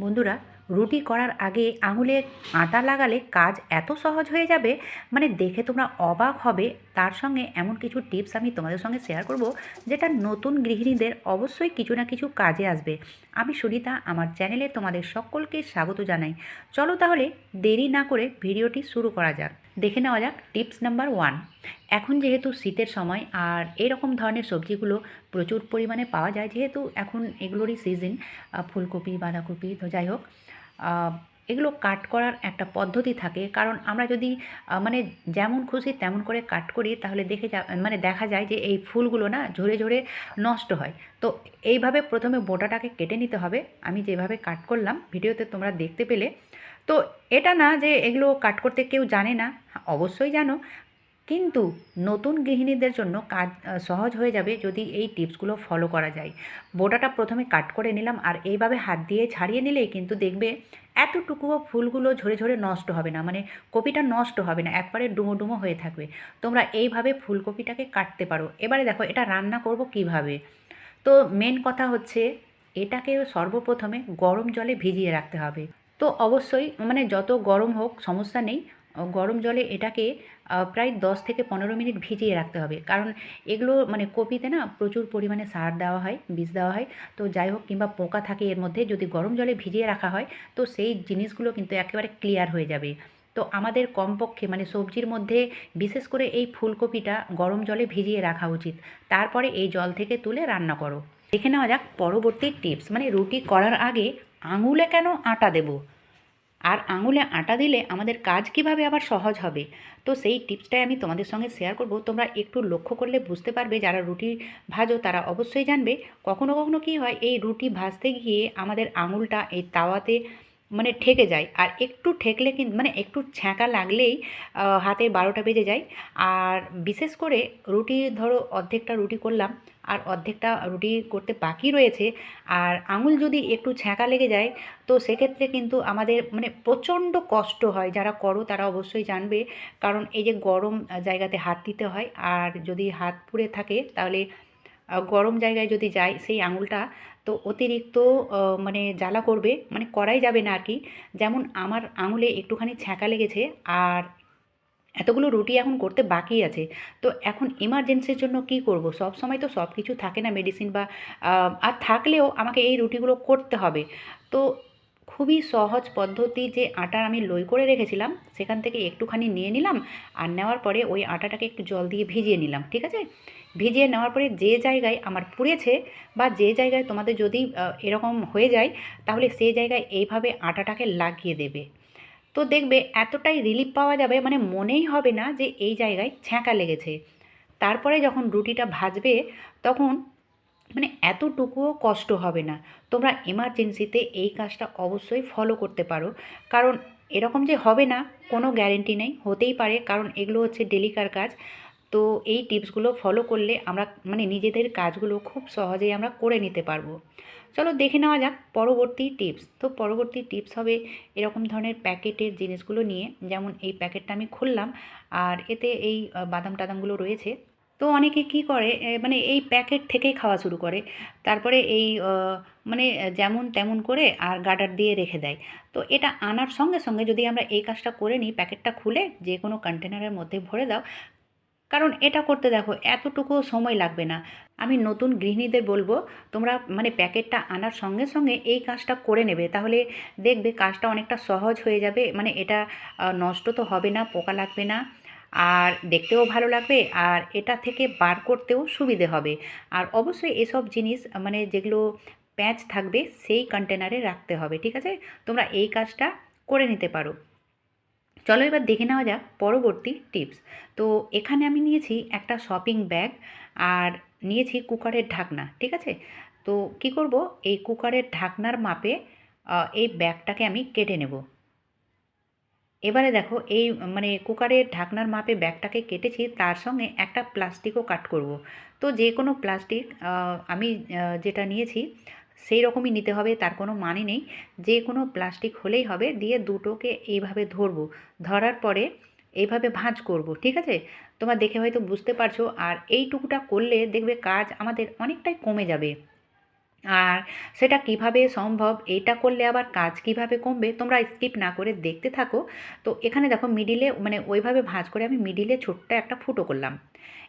বন্ধুরা রুটি করার আগে আঙুলে আটা লাগালে কাজ এত সহজ হয়ে যাবে মানে দেখে তোমরা অবাক হবে। তার সঙ্গে এমন কিছু টিপস আমি তোমাদের সঙ্গে শেয়ার করব, যেটা নতুন গৃহিণীদের অবশ্যই কিছু না কিছু কাজে আসবে। আমি সুনিতা আমার চ্যানেলে তোমাদের সকলকে স্বাগত জানাই। চলো তাহলে দেরি না করে ভিডিওটি শুরু করা যাক। দেখে নেওয়া যাক টিপস নাম্বার ওয়ান। এখন যেহেতু শীতের সময় আর এরকম ধরনের সবজিগুলো প্রচুর পরিমাণে পাওয়া যায়, যেহেতু এখন এগুলোরই সিজন ফুলকপি, বাঁধাকপি, তো যাই হোক এগুলো কাট করার একটা পদ্ধতি থাকে। কারণ আমরা যদি মানে যেমন খুশি তেমন করে কাট করি, তাহলে দেখে যা মানে দেখা যায় যে এই ফুলগুলো না ঝরে ঝরে নষ্ট হয়। তো এইভাবে প্রথমে বোটাটাকে কেটে নিতে হবে। আমি যেভাবে কাট করলাম, ভিডিওতে তোমরা দেখতে পেলে। তো এটা না যে এগুলো কাট করতে কেউ জানে না অবশ্যই জানো। কিন্তু নতুন গৃহিণীদের জন্য কাজ সহজ হয়ে যাবে যদি এই টিপসগুলো ফলো করা যায়। বোটাটা প্রথমে কাট করে নিলাম আর এইভাবে হাত দিয়ে ছাড়িয়ে নিলেই কিন্তু দেখবে এতটুকুও ফুলগুলো ঝরে ঝরে নষ্ট হবে না মানে কপিটা নষ্ট হবে না, একবারে ডুমো ডুমো হয়ে থাকবে। তোমরা এইভাবে ফুলকপিটাকে কাটতে পারো। এবারে দেখো এটা রান্না করব কীভাবে? তো মেন কথা হচ্ছে এটাকে সর্বপ্রথমে গরম জলে ভিজিয়ে রাখতে হবে। তো অবশ্যই মানে যত গরম হোক সমস্যা নেই গরম জলে এটাকে প্রায় দশ থেকে পনেরো মিনিট ভিজিয়ে রাখতে হবে। কারণ এগুলো মানে কপিতে না প্রচুর পরিমাণে সার দেওয়া হয়, বীজ দেওয়া হয়। তো যাই হোক, কিংবা পোকা থাকে এর মধ্যে, যদি গরম জলে ভিজিয়ে রাখা হয়, তো সেই জিনিসগুলো কিন্তু একেবারে ক্লিয়ার হয়ে যাবে। তো আমাদের কমপক্ষে মানে সবজির মধ্যে বিশেষ করে এই ফুলকপিটা গরম জলে ভিজিয়ে রাখা উচিত। তারপরে এই জল থেকে তুলে রান্না করো। দেখে নেওয়া যাক পরবর্তী টিপস মানে রুটি করার আগে আঙুলে কেন আটা দেবো? আর আঙুলে আটা দিলে আমাদের কাজ কীভাবে আবার সহজ হবে? তো সেই টিপসটাই আমি তোমাদের সঙ্গে শেয়ার করব। তোমরা একটু লক্ষ্য করলে বুঝতে পারবে, যারা রুটি ভাজো তারা অবশ্যই জানবে। কখনো কখনো কি হয়, এই রুটি ভাজতে গিয়ে আমাদের আঙুলটা এই তাওয়াতে মানে ঠেকে যায়। আর একটু ঠেকলে কিন্তু মানে একটু ছ্যাঁকা লাগলেই হাতে বারোটা বেজে যায়। আর বিশেষ করে রুটি, ধরো অর্ধেকটা রুটি করলাম, আর অর্ধেকটা রুটি করতে বাকি রয়েছে, আর আঙুল যদি একটু ছ্যাঁকা লেগে যায়, তো সেক্ষেত্রে কিন্তু আমাদের মানে প্রচণ্ড কষ্ট হয়। যারা করো তারা অবশ্যই জানবে। কারণ এই যে গরম জায়গাতে হাত দিতে হয়, আর যদি হাত পুড়ে থাকে, তাহলে গরম জায়গায় যদি যায় সেই আঙুলটা তো অতিরিক্ত মানে জ্বালা করবে মানে করাই যাবে না আর কি যেমন আমার আঙুলে একটুখানি ছ্যাঁকা লেগেছে আর এতগুলো রুটি এখন করতে বাকি আছে। তো এখন ইমার্জেন্সির জন্য কি করব? সব সময় তো সব কিছু থাকে না মেডিসিন বা আর থাকলেও আমাকে এই রুটিগুলো করতে হবে। তো খুবই সহজ পদ্ধতি যে আটা আমি লই করে রেখেছিলাম, সেখান থেকে একটুখানি নিয়ে নিলাম আর নেওয়ার পরে ওই আটাটাকে একটু জল দিয়ে ভিজিয়ে নিলাম, ঠিক আছে? ভিজিয়ে নেওয়ার পরে যে জায়গায় আমার পুড়েছে বা যে জায়গায় তোমাদের যদি এরকম হয়ে যায়, তাহলে সেই জায়গায় এইভাবে আটাটাকে লাগিয়ে দেবে। তো দেখবে এতটাই রিলিফ পাওয়া যাবে মানে মনেই হবে না যে এই জায়গায় ছ্যাঁকা লেগেছে। তারপরে যখন রুটিটা ভাজবে, তখন মানে এতটুকুও কষ্ট হবে না। তোমরা এমার্জেন্সিতে এই কাজটা অবশ্যই ফলো করতে পারো। কারণ এরকম যে হবে না, কোনো গ্যারেন্টি নেই, হতেই পারে। কারণ এগুলো হচ্ছে ডেলিকার কাজ। তো এই টিপসগুলো ফলো করলে আমরা মানে নিজেদের কাজগুলো খুব সহজেই আমরা করে নিতে পারব। চলো দেখে নেওয়া যাক পরবর্তী টিপস তো পরবর্তী টিপস হবে এরকম ধরনের প্যাকেটের জিনিসগুলো নিয়ে। যেমন এই প্যাকেটটা আমি খুললাম। আর এতে এই বাদাম টাদামগুলো রয়েছে। তো অনেকে কি করে মানে এই প্যাকেট থেকেই খাওয়া শুরু করে। তারপরে এই মানে যেমন তেমন করে আর গার্ডার দিয়ে রেখে দেয়। তো এটা আনার সঙ্গে সঙ্গে যদি আমরা এই কাজটা করে নিই, প্যাকেটটা খুলে যে কোনো কন্টেনারের মধ্যে ভরে দাও। কারণ এটা করতে দেখো এতটুকু সময় লাগবে না। আমি নতুন গৃহিণীদের বলব, তোমরা মানে প্যাকেটটা আনার সঙ্গে সঙ্গে এই কাজটা করে নেবে। তাহলে দেখবে কাজটা অনেকটা সহজ হয়ে যাবে। মানে এটা নষ্ট তো হবে না, পোকা লাগবে না। আর দেখতেও ভালো লাগবে আর এটা থেকে বার করতেও সুবিধে হবে। আর অবশ্যই এসব জিনিস মানে যেগুলো প্যাঁচ থাকবে সেই কন্টেনারে রাখতে হবে, ঠিক আছে? তোমরা এই কাজটা করে নিতে পারো। চলো এবার দেখে নেওয়া যাক পরবর্তী টিপস তো এখানে আমি নিয়েছি একটা শপিং ব্যাগ আর নিয়েছি কুকারের ঢাকনা, ঠিক আছে? তো কি করব? এই কুকারের ঢাকনার মাপে এই ব্যাগটাকে আমি কেটে নেব। এবারে দেখো এই মানে কুকারের ঢাকনার মাপে ব্যাগটাকে কেটেছি, তার সঙ্গে একটা প্লাস্টিকও কাট করব। তো যে কোনো প্লাস্টিক আমি যেটা নিয়েছি, সেই রকমই নিতে হবে, তার কোনো মানে নেই। যে কোনো প্লাস্টিক হলেই হবে, দিয়ে দুটোকে এইভাবে ধরবো। ধরার পরে এইভাবে ভাঁজ করব, ঠিক আছে? তোমরা দেখে হয়তো বুঝতে পারছ, আর এইটুকুটা করলে দেখবে কাজ আমাদের অনেকটাই কমে যাবে। আর সেটা কীভাবে সম্ভব, এটা করলে আবার কাজ কীভাবে কমবে, তোমরা স্কিপ না করে দেখতে থাকো। তো এখানে দেখো মিডিলে মানে ওইভাবে ভাঁজ করে আমি মিডিলে ছোট্ট একটা ফুটো করলাম।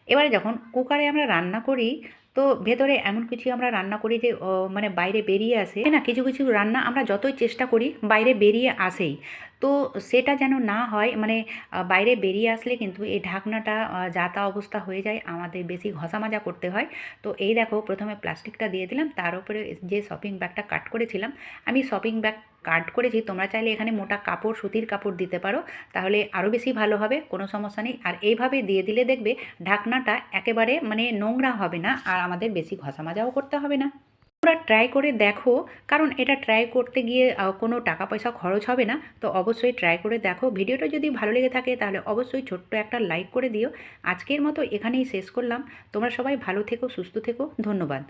এবারে যখন কুকারে আমরা রান্না করি তো ভেতরে এমন কিছু আমরা রান্না করি যে মানে বাইরে বেরিয়ে আসে। না? কিছু কিছু রান্না আমরা যতই চেষ্টা করি বাইরে বেরিয়ে আসেই। তো সেটা যেন না হয় মানে বাইরে বেরিয়ে আসলে কিন্তু এই ঢাকনাটা যাতা অবস্থা হয়ে যায়, আমাদের বেশি ঘষা মাজা করতে হয়। তো এই দেখো, প্রথমে প্লাস্টিকটা দিয়ে দিলাম। তার উপরে যে শপিং ব্যাগটা কাট করেছিলাম, আমি শপিং ব্যাগ কাট করেছি তোমরা চাইলে এখানে মোটা কাপড়, সুতির কাপড় দিতে পারো, তাহলে আরও বেশি ভালো হবে, কোনো সমস্যা নেই। আর এইভাবে দিয়ে দিলে দেখবে ঢাকনাটা একেবারে মানে নোংরা হবে না, আর আমাদের বেশি ঘষা মাজাও করতে হবে না। তোমরা ট্রাই করে দেখো, কারণ এটা ট্রাই করতে গিয়ে কোনো টাকা পয়সা খরচ হবে না। তো অবশ্যই ট্রাই করে দেখো। ভিডিওটা যদি ভালো লেগে থাকে, তাহলে অবশ্যই ছোট্ট একটা লাইক করে দিও। আজকের মতো এখানেই শেষ করলাম। তোমরা সবাই ভালো থেকো, সুস্থ থেকো। ধন্যবাদ।